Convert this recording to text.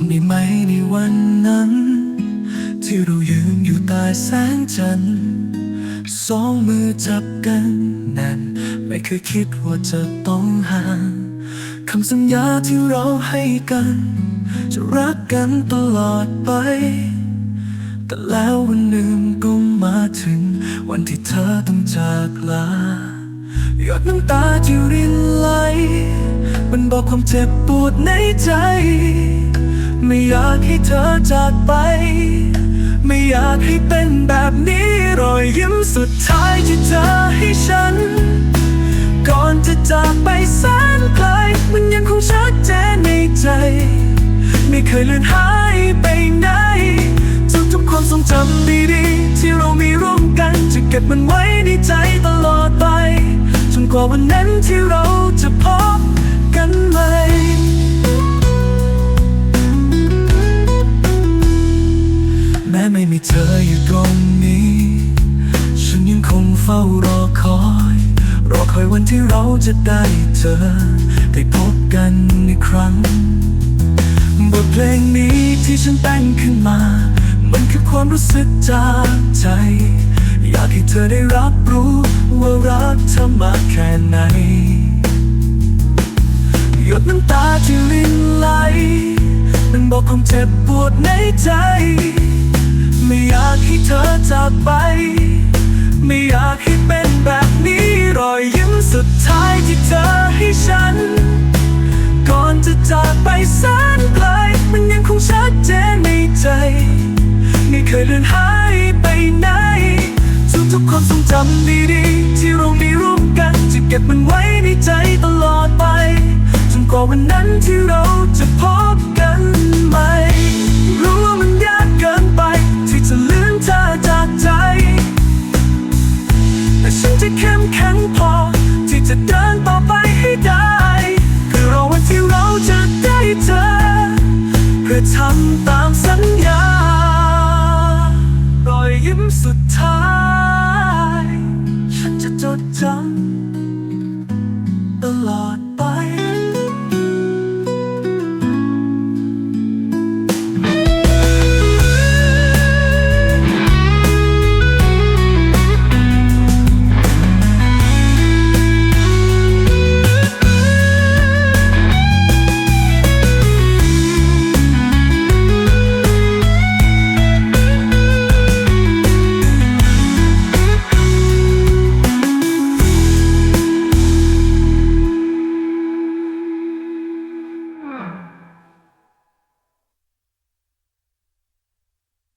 ำได้ไหมในวันนั้น ที่เรายืนอยู่ใต้แสงจันทร์สองมือจับกันแน่นไม่เคยคิดว่าจะต้องห่างคำสัญญาที่เราให้กัน จะรักกันตลอดไป แต่แล้ววันหนึ่งก็มาถึง วันที่เธอต้องจากลาหยดน้ำตาที่รินไหลมันบอกความเจ็บปวดในใจ ไม่อยากให้เธอจากไป ไม่อยากให้เป็นแบบนี้รอยยิ้มสุดท้ายที่เธอให้ฉัน ก่อนจะจากไปแสนไกล มันยังคงชัดเจนในใจ ไม่เคยเลือนหายไปไหนทุกๆความทรงจำดีๆ ที่เรามีร่วมกัน จะเก็บมันไว้ในใจตลอดไป จนกว่าวันนั้นที่เรา มีเธออยู่ตรงนี้ ฉันยังคงเฝ้ารอคอย รอคอยวันที่เราจะได้เจอ ได้พบกันอีกครั้ง บทเพลงนี้ที่ฉันแต่งขึ้นมา มันคือความรู้สึกจากใจ อยากให้เธอได้รับรู้ว่ารักเธอมากแค่ไหน หยดน้ำตาที่รินไหลมันบอกความเจ็บปวดในใจ เธอจากไป ไม่อยากให้เป็นแบบนี้รอยยิ้มสุดท้ายที่เธอให้ฉัน ก่อนจะจากไปแสนไกลมันยังคงชัดเจนในใจ ไม่เคยเลือนหายไปไหน ทุกๆความทรงจำดีๆ ที่เรามีร่วมกันจะเก็บมันไว้ในใจตลอดไปจนกว่าวันนั้นที่เรา ธอทำตามสัญญารอยยิ้มสุดท้าย